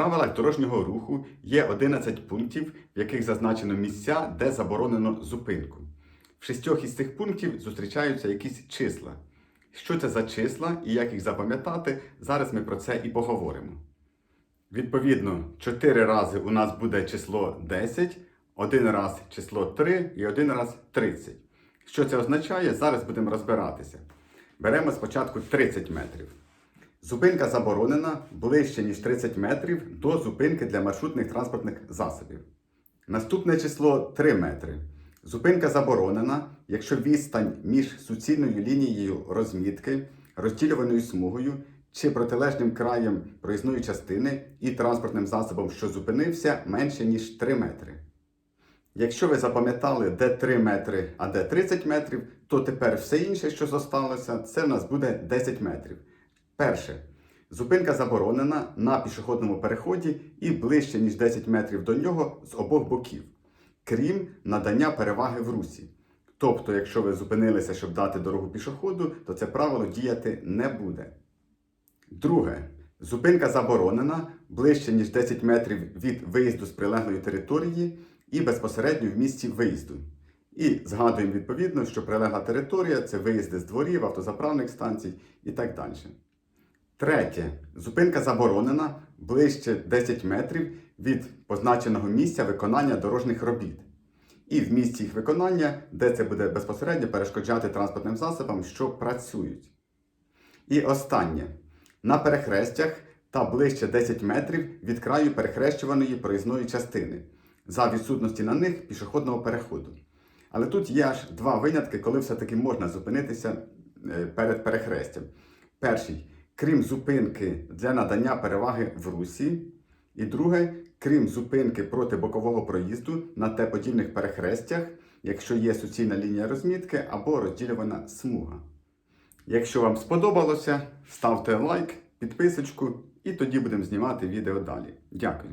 правилах дорожнього руху є 11 пунктів, в яких зазначено місця, де заборонено зупинку. В шістьох із цих пунктів зустрічаються якісь числа. Що це за числа і як їх запам'ятати, зараз ми про це і поговоримо. Відповідно, 4 рази у нас буде число 10, один раз число 3 і один раз 30. Що це означає, зараз будемо розбиратися. Беремо спочатку 30 метрів. Зупинка заборонена ближче, ніж 30 метрів до зупинки для маршрутних транспортних засобів. Наступне число 3 метри. Зупинка заборонена, якщо відстань між суцільною лінією розмітки, розділюваною смугою чи протилежним краєм проїзної частини і транспортним засобом, що зупинився, менше, ніж 3 метри. Якщо ви запам'ятали, де 3 метри, а де 30 метрів, то тепер все інше, що зосталося, це в нас буде 10 метрів. Перше. Зупинка заборонена на пішохідному переході і ближче, ніж 10 метрів до нього з обох боків, крім надання переваги в русі. Тобто, якщо ви зупинилися, щоб дати дорогу пішоходу, то це правило діяти не буде. Друге. Зупинка заборонена ближче, ніж 10 метрів від виїзду з прилеглої території і безпосередньо в місці виїзду. І згадуємо відповідно, що прилегла територія це виїзди з дворів, автозаправних станцій і так далі. Третє. Зупинка заборонена ближче 10 метрів від позначеного місця виконання дорожніх робіт. І в місці їх виконання, де це буде безпосередньо перешкоджати транспортним засобам, що працюють. І останнє. На перехрестях та ближче 10 метрів від краю перехрещуваної проїзної частини, за відсутності на них пішохідного переходу. Але тут є аж два винятки, коли все-таки можна зупинитися е, перед перехрестям. Перший крім зупинки для надання переваги в русі. І друге, крім зупинки проти бокового проїзду на Т-подільних перехрестях, якщо є суцільна лінія розмітки або розділювана смуга. Якщо вам сподобалося, ставте лайк, підписочку і тоді будемо знімати відео далі. Дякую.